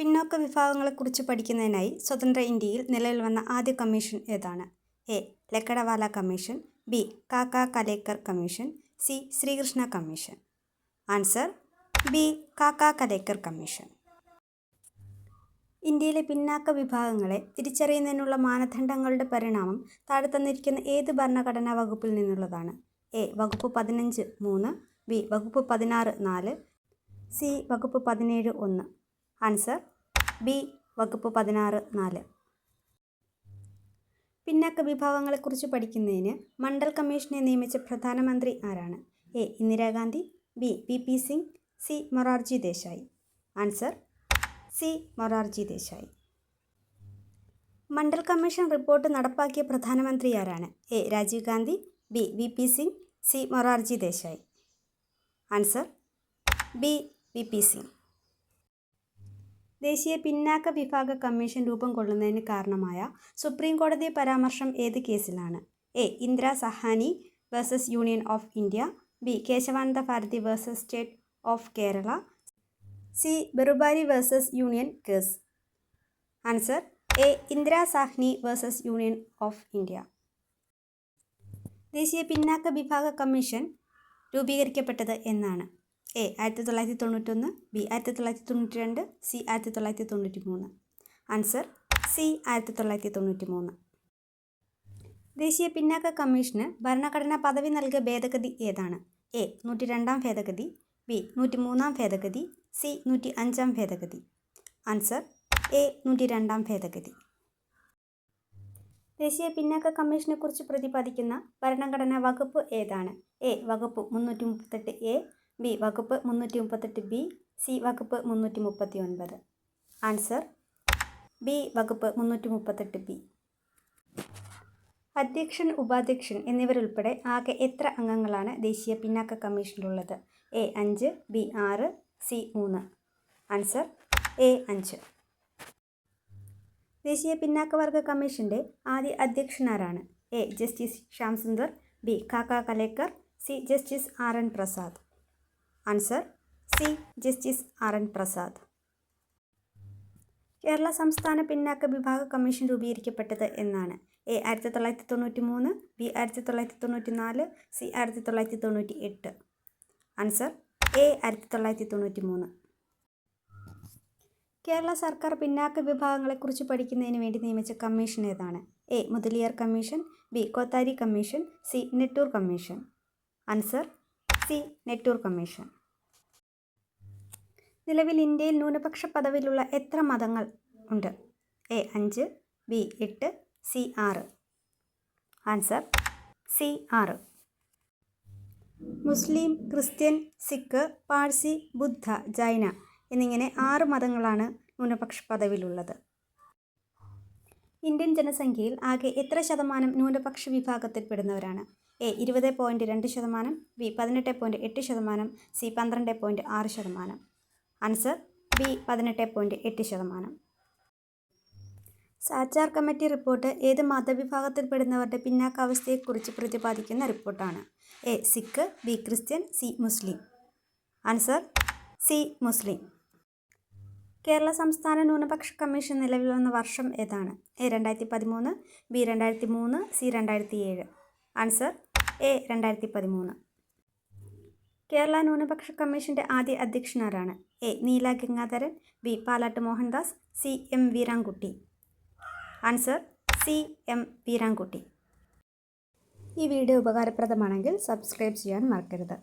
പിന്നോക്ക വിഭാഗങ്ങളെക്കുറിച്ച് പഠിക്കുന്നതിനായി സ്വതന്ത്ര ഇന്ത്യയിൽ നിലവിൽ വന്ന ആദ്യ കമ്മീഷൻ ഏതാണ്? A. Lakdawala commission B. Kaka Kalelkar commission C. Srikrishna commission. Answer B. Kaka Kalelkar commission. ഇന്ത്യയിലെ പിന്നാക്ക വിഭാഗങ്ങളെ തിരിച്ചറിയുന്നതിനുള്ള മാനദണ്ഡങ്ങളുടെ പരിണാമം താഴെ തന്നിരിക്കുന്ന ഏത് ഭരണഘടനാ വകുപ്പിൽ നിന്നുള്ളതാണ്? എ. വകുപ്പ് പതിനഞ്ച് മൂന്ന് ബി. വകുപ്പ് പതിനാറ് നാല് സി. വകുപ്പ് പതിനേഴ് ഒന്ന്. ആൻസർ ബി വകുപ്പ് പതിനാറ് നാല്. പിന്നാക്ക വിഭാഗങ്ങളെക്കുറിച്ച് പഠിക്കുന്നതിന് മണ്ഡൽ കമ്മീഷനെ നിയമിച്ച പ്രധാനമന്ത്രി ആരാണ്? A Indira Gandhi B P P Singh C Morarji Desai. Answer C Morarji Desai. Mandal commission report നടപ്പാക്കിയ പ്രധാനമന്ത്രി ആരാണ്? A Rajiv Gandhi B V P Singh C Morarji Desai. Answer B V P Singh. ദേശീയ പിന്നാക്ക വിഭാഗ commission രൂപം കൊള്ളുന്നതിന് കാരണമായ supreme കോടതി പരാമർശം ഏത് കേസിലാണ്? A. Indira Sahani versus union of India B. Kesavananda Bharati versus state of Kerala C. Berubari versus union case. Answer A. Indira Sahni versus union of India. ദേശീയ പിന്നാക്ക വിഭാഗ കമ്മീഷൻ രൂപീകരിക്കപ്പെട്ടത് എന്നാണ്. എ ആയിരത്തി തൊള്ളായിരത്തി തൊണ്ണൂറ്റൊന്ന് ബി ആയിരത്തി തൊള്ളായിരത്തി തൊണ്ണൂറ്റി രണ്ട് സി ആയിരത്തി തൊള്ളായിരത്തി തൊണ്ണൂറ്റി മൂന്ന് ആൻസർ സി ആയിരത്തി തൊള്ളായിരത്തി തൊണ്ണൂറ്റി മൂന്ന് ദേശീയ പിന്നാക്ക കമ്മീഷന് ഭരണഘടനാ പദവി നൽകിയ ഭേദഗതി ഏതാണ്? എ നൂറ്റി രണ്ടാം ഭേദഗതി ബി നൂറ്റി മൂന്നാം ഭേദഗതി സി നൂറ്റി അഞ്ചാം ഭേദഗതി. ആൻസർ എ നൂറ്റി രണ്ടാം ഭേദഗതി. ദേശീയ പിന്നാക്ക കമ്മീഷനെക്കുറിച്ച് പ്രതിപാദിക്കുന്ന ഭരണഘടനാ വകുപ്പ് ഏതാണ്? എ വകുപ്പ് മുന്നൂറ്റി മുപ്പത്തെട്ട് എ ബി വകുപ്പ് മുന്നൂറ്റി മുപ്പത്തെട്ട് ബി സി വകുപ്പ് മുന്നൂറ്റി മുപ്പത്തി ഒൻപത് ആൻസർ ബി വകുപ്പ് മുന്നൂറ്റി മുപ്പത്തെട്ട് ബി അധ്യക്ഷൻ ഉപാധ്യക്ഷൻ എന്നിവരുൾപ്പെടെ ആകെ എത്ര അംഗങ്ങളാണ് ദേശീയ പിന്നാക്ക കമ്മീഷനിലുള്ളത്? എ അഞ്ച് ബി ആറ് സി മൂന്ന്. ആൻസർ എ അഞ്ച്. ദേശീയ പിന്നാക്കവർഗ കമ്മീഷന്റെ ആദ്യ അധ്യക്ഷനാരാണ്? A justice Shyamsundar B Kaka Kalelkar C justice R N Prasad. Answer C. Justice R. N. Prasad. Kerala സംസ്ഥാന പിന്നാക്ക വിഭാഗ കമ്മീഷൻ രൂപീകരിക്കപ്പെട്ടത് എന്നാണ്. എ ആയിരത്തി തൊള്ളായിരത്തി തൊണ്ണൂറ്റി മൂന്ന് ബി ആയിരത്തി തൊള്ളായിരത്തി തൊണ്ണൂറ്റി നാല് സി ആയിരത്തി തൊള്ളായിരത്തി തൊണ്ണൂറ്റി എട്ട് ആൻസർ എ ആയിരത്തി തൊള്ളായിരത്തി തൊണ്ണൂറ്റി മൂന്ന് കേരള സർക്കാർ പിന്നാക്ക വിഭാഗങ്ങളെക്കുറിച്ച് പഠിക്കുന്നതിന് വേണ്ടി നിയമിച്ച കമ്മീഷൻ ഏതാണ്? A Mudaliar commission B Kothari commission C Nettur commission. Answer C Nettur commission. നിലവിൽ ഇന്ത്യയിൽ ന്യൂനപക്ഷ പദവിയിലുള്ള എത്ര മതങ്ങൾ ഉണ്ട്? എ അഞ്ച് ബി എട്ട് സി ആറ്. ആൻസർ സി ആറ്. മുസ്ലിം ക്രിസ്ത്യൻ സിഖ് പാഴ്സി ബുദ്ധ ജൈന എന്നിങ്ങനെ ആറ് മതങ്ങളാണ് ന്യൂനപക്ഷ പദവിയിലുള്ളത്. ഇന്ത്യൻ ജനസംഖ്യയിൽ ആകെ എത്ര ശതമാനം ന്യൂനപക്ഷ വിഭാഗത്തിൽപ്പെടുന്നവരാണ് എ ഇരുപത് പോയിന്റ് രണ്ട് ശതമാനം ബി പതിനെട്ട് പോയിന്റ് എട്ട് ശതമാനം സി പന്ത്രണ്ട് പോയിന്റ് ആറ് ശതമാനം. ആൻസർ ബി പതിനെട്ട് പോയിന്റ് എട്ട് ശതമാനം. സാച്ചാർ കമ്മിറ്റി റിപ്പോർട്ട് ഏത് മതവിഭാഗത്തിൽപ്പെടുന്നവരുടെ പിന്നാക്കാവസ്ഥയെക്കുറിച്ച് പ്രതിപാദിക്കുന്ന റിപ്പോർട്ടാണ്. A Sikh B Christian C Muslim. Answer C മുസ്ലിം. കേരള സംസ്ഥാന ന്യൂനപക്ഷ കമ്മീഷൻ നിലവിൽ വന്ന വർഷം ഏതാണ്? എ രണ്ടായിരത്തി പതിമൂന്ന് ബി രണ്ടായിരത്തി മൂന്ന് സി രണ്ടായിരത്തി ഏഴ് ആൻസർ എ രണ്ടായിരത്തി പതിമൂന്ന് കേരള ന്യൂനപക്ഷ കമ്മീഷന്റെ ആദ്യ അധ്യക്ഷനാരാണ്. A. Neela Gangadharan B. Palatt Mohandas C. M. Veerankutty answer C. M. Veerankutty ഈ വീഡിയോ ഉപകാരപ്രദമാണെങ്കിൽ സബ്സ്ക്രൈബ് ചെയ്യാൻ മറക്കരുത്.